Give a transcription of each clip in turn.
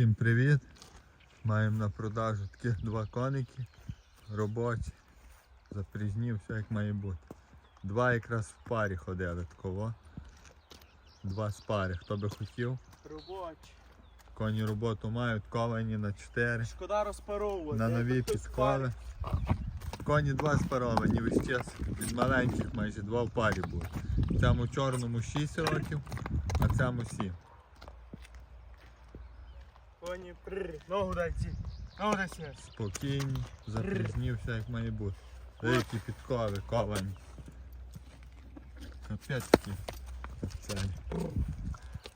Всім привіт! Маємо на продажу таких два коники робочі. Запріжні, все як має бути. Два якраз в парі ходили такого. Два з пари. Хто би хотів. Робочі. Коні роботу мають, ковані на 4. Шкода розпаровувати. На нові підкови. Коні два спаровані, весь час від маленьких майже два в парі були. Цьому чорному 6 років, а цьому 7. Коні прррр. Ногу дай ці. Ногу дай ці. Спокійні, як має бути. Великі підкови, ковані. Опять такі.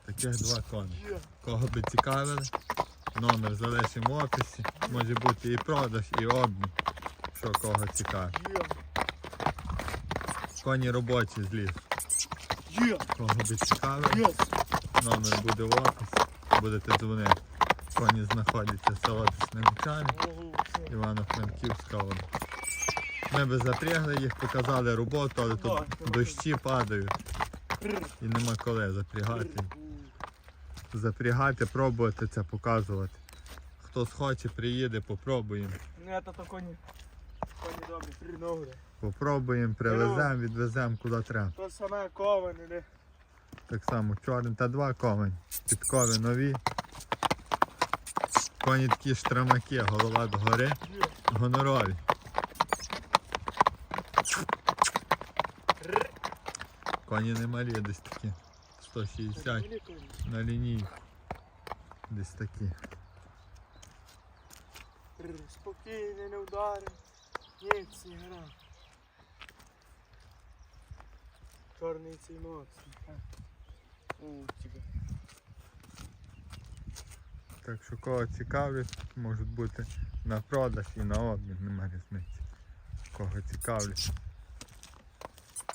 Таких два коні. Кого би цікавили, номер залишимо в описі. Може бути і продаж, і обмін. Що кого цікавить. Коні робочі з лісу. Кого би цікавили, номер буде в описі. Будете дзвонити. В село Снегчани. Ногу ці. Івано-Франківська. Ми би запрягли їх, показали роботу, але тут дощі падають і нема коли запрягати. Запрягати, пробувати це показувати. Хто схоче, приїде, попробуємо. Ну. Попробуємо, привеземо, відвеземо куди треба. То саме коване, не? Так само чорний та два ковень. Підкови нові. Коні такі штрамаки, голова догори, гонорові. Коні немалі десь такі. 160 на лінії. Десь такі. Спокійно, не вдарив. Ні, ці гра. Чорний цей моцний. О, тебе. Так що кого цікавлять, можуть бути на продаж і на обмін, нема різниці. Кого цікавлять.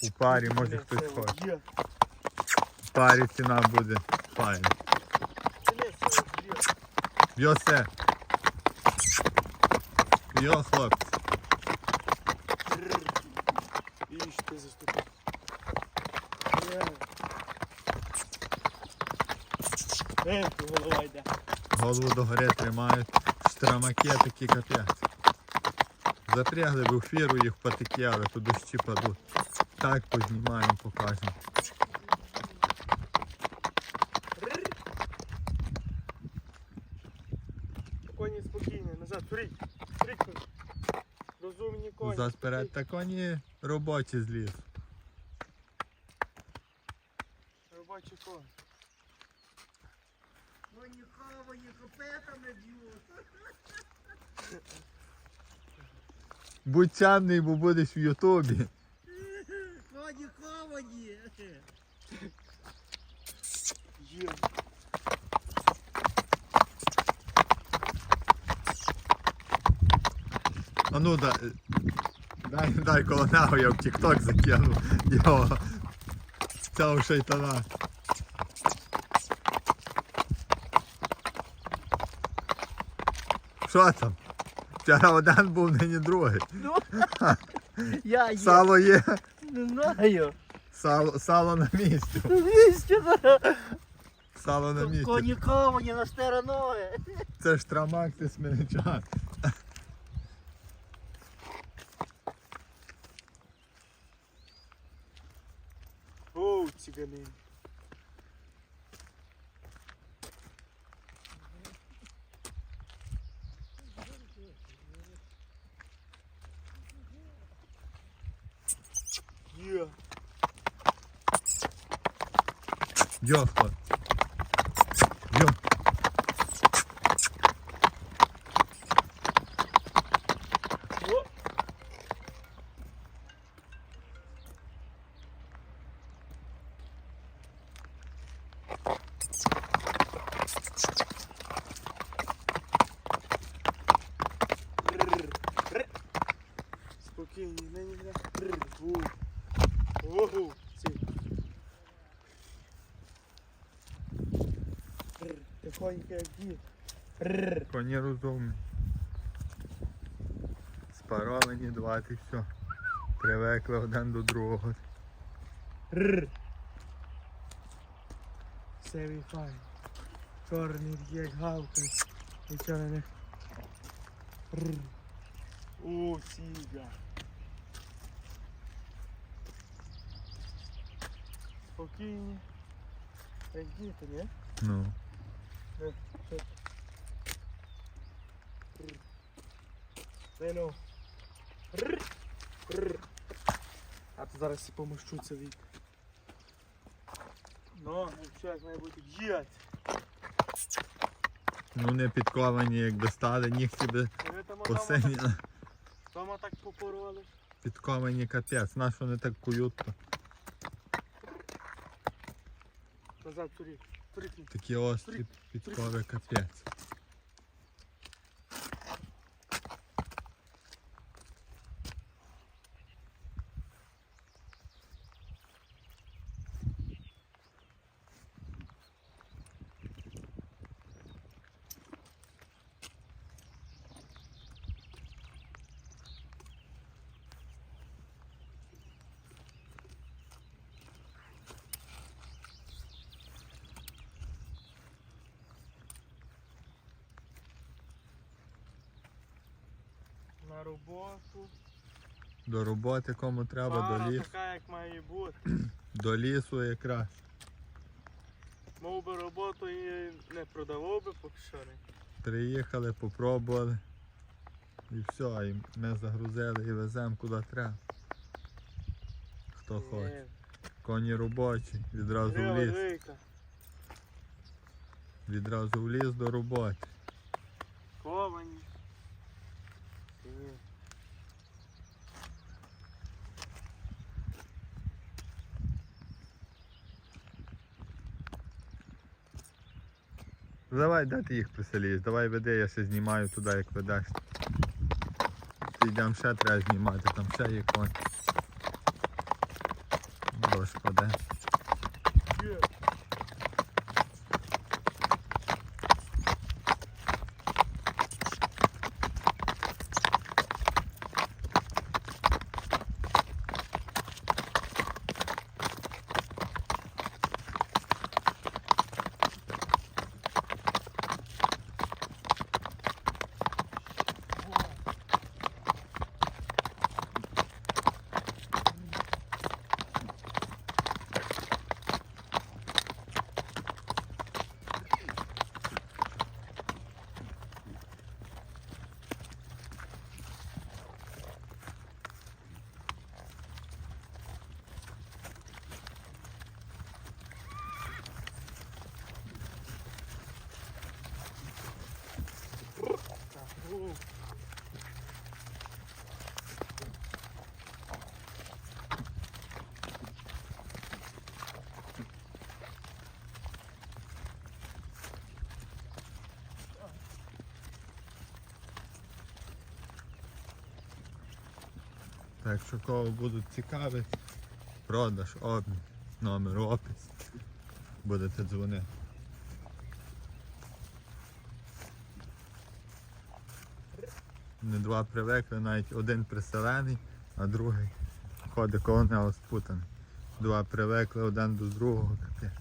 У парі може хтось хоче. В парі ціна буде файна. Йосе. Йо, хлопці. Ти заступив. Є. Е, голова йде. Голову догори тримають. Штрамаки такі капець. Запрягли б у фіру їх патики, але тут дощі падуть. Так познімаємо, покажемо. Коні спокійні, назад, фрік. Фрік. Розумні коні. Зас перед та коні робочі з лісу. Робочі коні. Ну ні копетами б'ють. Будь чемний, бо будеш в Ютубі. Коні ховані. Є. А ну дай, дай, дай коло нього, я в Тік-Ток закину його. Цього шайтана. Що там? Вчора один був, нині другий. Ну, я є. Сало є, Не знаю. сало, сало на місці. Вісті, Сало на місці. Коні ховані на стороноги. Це ж трамак, ти смельчак. Оу, циганин. Є. Йо, хлопці. Йо. О. Рррр. Рррр. Спокійні, не не не. Рррр. У. Ого, ці. Рррр. Тихонько як дід. Коні розумні. Спаровані два, і все. Привикли один до другого. Рррр. Все файн. Чорний як гавкає. Нічого на них. Рр. О, сіга. Спокійні. Як діти, ні? Ну. Сину. Рр. А то зараз всі помощуться від. Ну, якщо як має бути діяти. Ну не підковані, якби стали, нігті би Ви там дома посині. так, дома. Підковані капець. На що вони так кують, то Назад турі. Такі острі підкови капець. На роботу. До роботи кому треба, Пара до лісу. така, як має бути. До лісу якраз. Мов би роботу і не продавав би поки що не. Приїхали, попробували. І все, і ми загрузили і веземо куди треба. Хто хоче. Коні робочі, відразу в ліс. велика. Відразу в ліс до роботи. Ковані. Давай, де ти їх приселіш? Давай веди, я ще знімаю туди, як ведеш. Йдемо ще треба знімати, там ще є конь. Паде. Є. Так, о. Так що кого будуть цікавити, продаж, обмін, номер, опис. Будете дзвонити. Не два привикли, навіть один приселений, а другий ходить коло нього спутаний. Два привикли один до другого, капець.